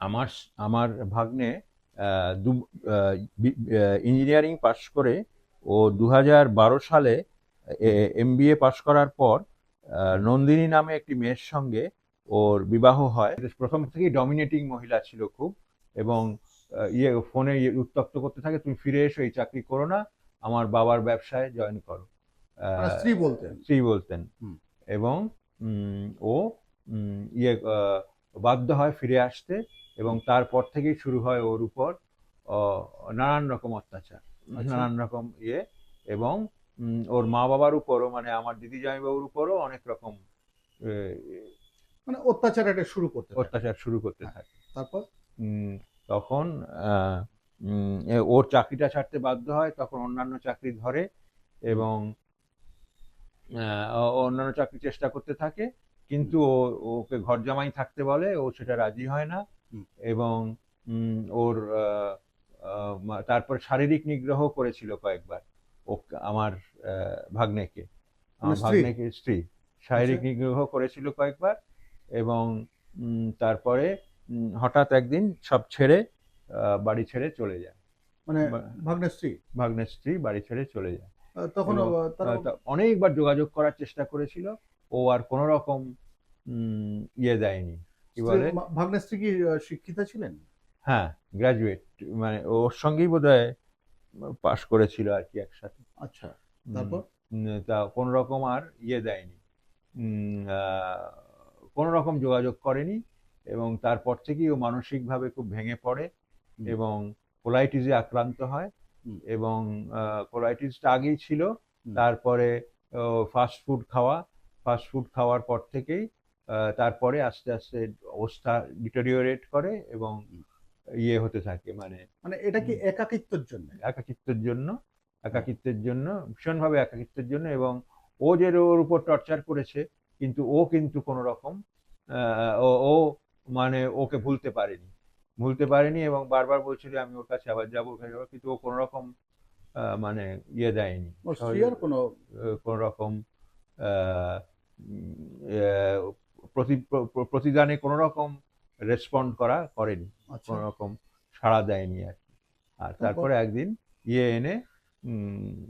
আমার আমার ভাগ্নে দু ইঞ্জিনিয়ারিং পাশ করে ও দু বারো সালে এমবিএ পাশ করার পর নন্দিনী নামে একটি মেয়ের সঙ্গে ওর বিবাহ হয়। প্রথম থেকেই ডমিনেটিং মহিলা ছিল খুব এবং ইয়ে ফোনে ইয়ে উত্তক্ত করতে থাকে তুমি ফিরে এসো এই চাকরি করো না আমার বাবার ব্যবসায় জয়েন করো। মানে স্ত্রী বলতেন। স্ত্রী বলতেন। এবং ও ইয়ে বাধ্য হয় ফিরে আসতে এবং তারপর থেকেই শুরু হয় ওর উপর নানান রকম অত্যাচার আচ্ছা। নানান রকম ইয়ে এবং ওর মা বাবার উপরও মানে আমার দিদি জামাইবাবুর উপরও অনেক রকম মানে অত্যাচার এটা শুরু করতে অত্যাচার শুরু করতে হ্যাঁ। থাকে তারপর তখন ওর চাকরিটা ছাড়তে বাধ্য হয় তখন অন্যান্য চাকরি ধরে এবং অন্যান্য চাকরি চেষ্টা করতে থাকে কিন্তু ও ওকে ঘর জামাই থাকতে বলে ও সেটা রাজি হয় না। এবং ওর তারপর শারীরিক নিগ্রহ করেছিল কয়েকবার ও আমার ভাগ্নেকে। আমার মানে ভাগ্নেকে স্ত্রী। শারীরিক আচ্ছা। নিগ্রহ করেছিল কয়েকবার এবং তারপরে হঠাৎ একদিন সব ছেড়ে আহ, বাড়ি ছেড়ে চলে যায়। মানে ভাগ্নের স্ত্রী? ভাগ্নের স্ত্রী বাড়ি ছেড়ে চলে যায়। তখন অনেকবার যোগাযোগ করার চেষ্টা করেছিল। ও আর কোনো রকম ইয়ে দেয়নি। কি বলে? স্ত্রী কি শিক্ষিতা ছিলেন? হ্যাঁ গ্রাজুয়েট মানে ওর সঙ্গেই বোধহয় পাশ করেছিল আর কি একসাথে। আচ্ছা তারপর? তা কোনো রকম আর ইয়ে দেয়নি। কোনো রকম যোগাযোগ করেনি এবং তারপর থেকেই ও মানসিকভাবে খুব ভেঙে পড়ে এবং কোলাইটিসে আক্রান্ত হয় এবং কোলাইটিসটা আগেই ছিল। তারপরে ফাস্ট ফুড খাওয়া ফাস্ট ফুড খাওয়ার পর থেকেই তারপরে আস্তে আস্তে অবস্থা ডিটোরিওরেট করে এবং ইয়ে হতে থাকে। মানে মানে এটা কি একাকিত্বের জন্য? একাকিত্বের জন্য একাকিত্বের জন্য ভীষণভাবে একাকিত্বের জন্য এবং ও যে ওর উপর টর্চার করেছে কিন্তু ও কিন্তু কোনো রকম ও মানে ওকে ভুলতে পারেনি। ভুলতে পারেনি এবং বারবার বলছিল আমি ওর কাছে আবার যাব কাছে যাব। কিন্তু ও কোনো রকম মানে ইয়ে দেয়নি। কোনো কোনো রকম প্রতিদানে কোনো রকম রেসপন্ড করা করেনি। আচ্ছা। কোনো রকম সাড়া দেয়নি আর কি। আর তারপরে? একদিন ইয়ে এনে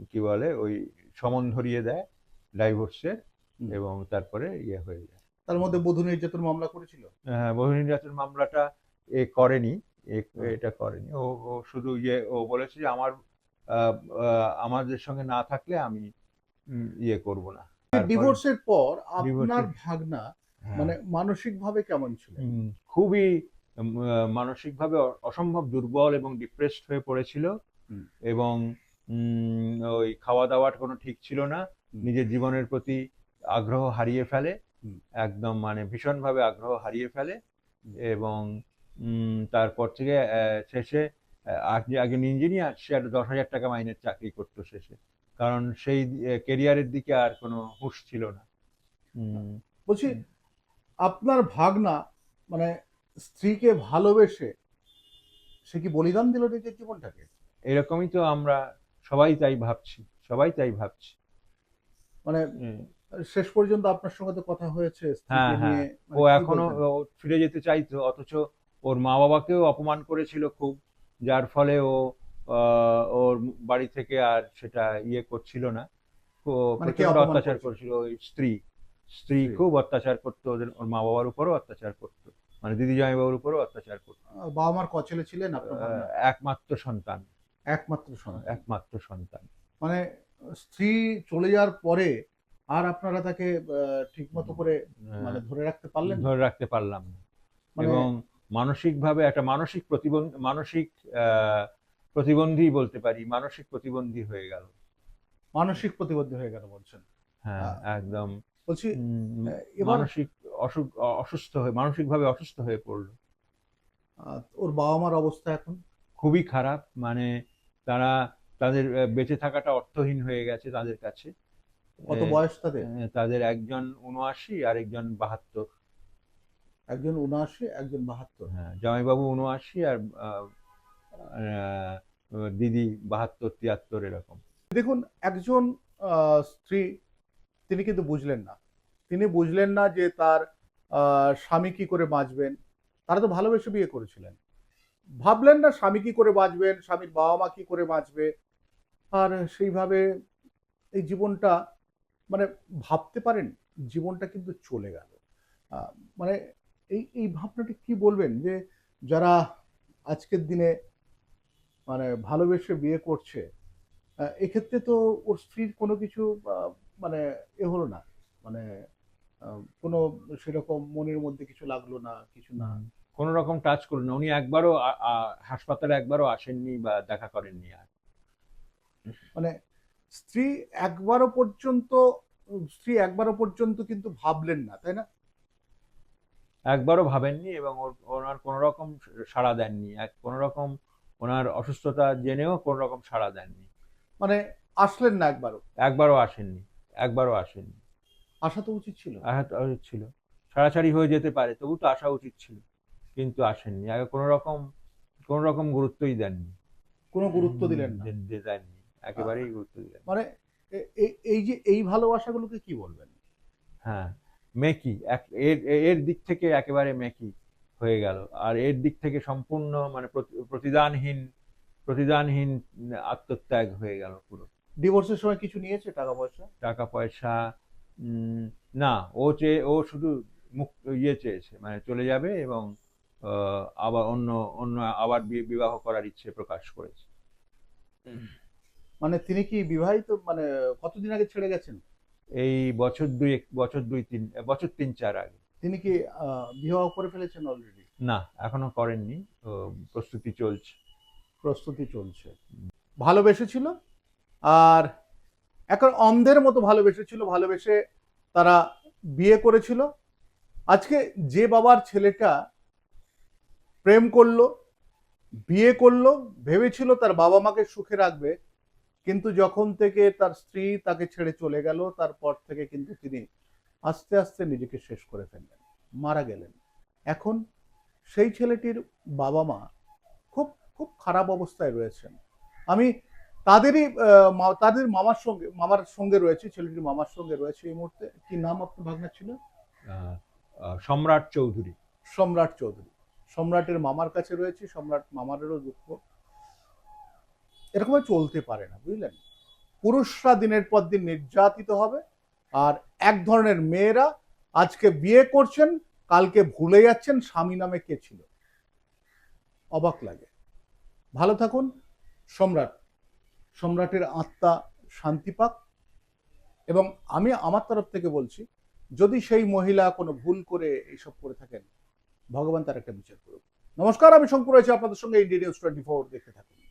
কি বলে ওই সমন ধরিয়ে দেয় ডাইভোর্সের এবং তারপরে ইয়ে হয়ে যায়। তার মধ্যে বধূ নির্যাতন মামলা করেছিল? হ্যাঁ বহু নির্যাতন মামলাটা এ করেনি এটা করেনি। ও ও শুধু ইয়ে ও বলেছে যে আমার আমাদের সঙ্গে না থাকলে আমি ইয়ে করব না। ডিভোর্সের পর আপনার ভাগনা হ্যাঁ। মানে মানসিক ভাবে কেমন ছিল? খুবই মানসিকভাবে অসম্ভব দুর্বল এবং ডিপ্রেসড হয়ে পড়েছিল এবং ওই খাওয়া দাওয়ার কোনো ঠিক ছিল না। নিজের জীবনের প্রতি আগ্রহ হারিয়ে ফেলে। একদম মানে ভীষণভাবে আগ্রহ হারিয়ে ফেলে এবং তারপর থেকে শেষে আগে ইঞ্জিনিয়ার সে দশ হাজার টাকা মাইনের চাকরি করতো শেষে। কারণ সেই কেরিয়ারের দিকে আর কোনো হুঁশ ছিল না। উম, বলছি আপনার ভাগনা মানে স্ত্রীকে ভালোবেসে সে কি বলিদান দিল নিজের জীবনটাকে? এরকমই তো আমরা সবাই তাই ভাবছি সবাই তাই ভাবছি। মানে শেষ পর্যন্ত আপনার সঙ্গে তো কথা হয়েছে হ্যাঁ, হ্যাঁ। মানে ও এখনও ও ফিরে যেতে চাইতো অথচ ওর মা বাবাকেও অপমান করেছিল খুব যার ফলে ও ওর বাড়ি থেকে আর সেটা ইয়ে করছিল না। মানে প্রচণ্ড অত্যাচার করছিল? ওই স্ত্রী। স্ত্রী। খুব অত্যাচার করতো ওদের ওর মা বাবার উপরও অত্যাচার করতো। মানে দিদি জামাইবাবুর উপরও অত্যাচার করতো। বাবা মার কচলে ছিলেন? একমাত্র সন্তান। একমাত্র সন্তান। একমাত্র সন্তান। মানে স্ত্রী চলে যাওয়ার পরে আর আপনারা তাকে ঠিক মতো করে মানে ধরে রাখতে পারলেন ধরে রাখতে পারলাম না। মানে এবং মানসিকভাবে একটা মানসিক প্রতিবন্ধী মানসিক আহ, প্রতিবন্ধী বলতে পারি মানসিক প্রতিবন্ধী হয়ে গেল। মানসিক প্রতিবন্ধী হয়ে গেল বলছেন। হ্যাঁ একদম। বলছি মানসিক অসুখ অসুস্থ হয়ে মানসিকভাবে অসুস্থ হয়ে পড়ল। ওর বাবা মার অবস্থা এখন? খুবই খারাপ মানে তারা তাদের বেঁচে থাকাটা অর্থহীন হয়ে গেছে তাদের কাছে। কত বয়স তাদের? তাদের একজন উনআশি আর একজন বাহাত্তর। একজন উনআশি একজন বাহাত্তর। হ্যাঁ জামাইবাবু উনআশি আর দিদি বাহাত্তর, তিয়াত্তর এরকম। দেখুন, একজন স্ত্রী, তিনি কিন্তু বুঝলেন না। তিনি বুঝলেন না যে তার স্বামী কি করে বাঁচবেন। তারা তো ভালোবেসে বিয়ে করেছিলেন। ভাবলেন না স্বামী কি করে বাঁচবেন, স্বামীর বাবা মা কি করে বাঁচবে। আর সেইভাবে এই জীবনটা মানে ভাবতে পারেন, জীবনটা কিন্তু চলে গেল। মানে এই এই ভাবনাটা কি বলবেন যে, যারা আজকের দিনে মানে ভালোবেসে বিয়ে করছে এক্ষেত্রে তো ওর স্ত্রীর কোনো কিছু মানে এ হলো না মানে কোনো সেরকম মনের মধ্যে কিছু লাগল না কিছু না? কোনো রকম টাচ করুন না। উনি একবারও হাসপাতালে একবারও আসেননি বা দেখা করেননি আর। মানে স্ত্রী একবারও পর্যন্ত স্ত্রী একবারও পর্যন্ত কিন্তু ভাবলেন না তাই না? একবারও ভাবেননি এবং ওর- ওনার কোনো রকম সাড়া দেননি। এক কোনো রকম ওনার অসুস্থতা জেনেও কোনো রকম সাড়া দেননি। মানে আসলেন না একবারও? একবারও আসেননি একবারও আসেননি। আসা তো উচিত ছিল। আসা তো উচিত ছিল। ছাড়াছাড়ি হয়ে যেতে পারে তবু তো আসা উচিত ছিল কিন্তু আসেননি। আগে কোনো রকম কোনো রকম গুরুত্বই দেননি। কোনো গুরুত্ব দিলেন না। দেননি। একেবারেই গুরুত্ব দিলেন মানে এই যে এই ভালোবাসাগুলোকে কি বলবেন? হ্যাঁ মেকি এক এর এর দিক থেকে একেবারে মেকি। হয়ে গেল। আর এর দিক থেকে সম্পূর্ণ মানে প্রতিদানহীন প্রতিদানহীন আত্মত্যাগ হয়ে গেল পুরো। ডিভোর্সের সময় কিছু নিয়েছে টাকা পয়সা? টাকা পয়সা না ও চেয়ে ও শুধু মুখ ইয়ে চেয়েছে মানে চলে যাবে এবং আবার অন্য অন্য আবার বিবাহ করার ইচ্ছে প্রকাশ করেছে। মানে তিনি কি বিবাহিত মানে কতদিন আগে ছেড়ে গেছেন? এই বছর দুই বছর দুই তিন বছর তিন চার আগে। তিনি কি বিবাহ করে ফেলেছেন অলরেডি না এখনও করেননি। প্রস্তুতি চলছে। প্রস্তুতি চলছে। ভালোবেসেছিল? আর এখন অন্ধের মতো ভালোবেসেছিল ভালোবেসে তারা বিয়ে করেছিল। আজকে যে বাবার ছেলেটা প্রেম করল বিয়ে করল ভেবেছিল তার বাবা মাকে সুখে রাখবে কিন্তু যখন থেকে তার স্ত্রী তাকে ছেড়ে চলে গেল তারপর থেকে কিন্তু তিনি আস্তে আস্তে নিজেকে শেষ করে ফেললেন মারা গেলেন। এখন সেই ছেলেটির বাবা মা খুব খুব খারাপ অবস্থায় রয়েছেন। আমি তাদেরই তাদের মামার সঙ্গে মামার সঙ্গে রয়েছে ছেলেটির মামার সঙ্গে রয়েছে এই মুহূর্তে। কি নাম আপনার ভাগনা ছিল? সম্রাট চৌধুরী। সম্রাট চৌধুরী। সম্রাটের মামার কাছে রয়েছে সম্রাট মামারেরও দুঃখ। এরকম চলতে পারে না বুঝলেন? পুরুষরা দিনের পর দিন নির্যাতিত হবে আর এক ধরনের মেয়েরা আজকে বিয়ে করছেন, কালকে ভুলে যাচ্ছেন স্বামী নামে কে ছিল। অবাক লাগে। ভালো থাকুন। সম্রাট, সম্রাটের আত্মা শান্তি পাক। এবং আমি আমার তরফ থেকে বলছি, যদি সেই মহিলা কোনো ভুল করে এইসব করে থাকেন, ভগবান তার একটা বিচার করুক। নমস্কার, আমি শঙ্কর রয়েছে আপনাদের সঙ্গে ইন্ডিয়া নিউজ টোয়েন্টি ফোর দেখতে থাকুন।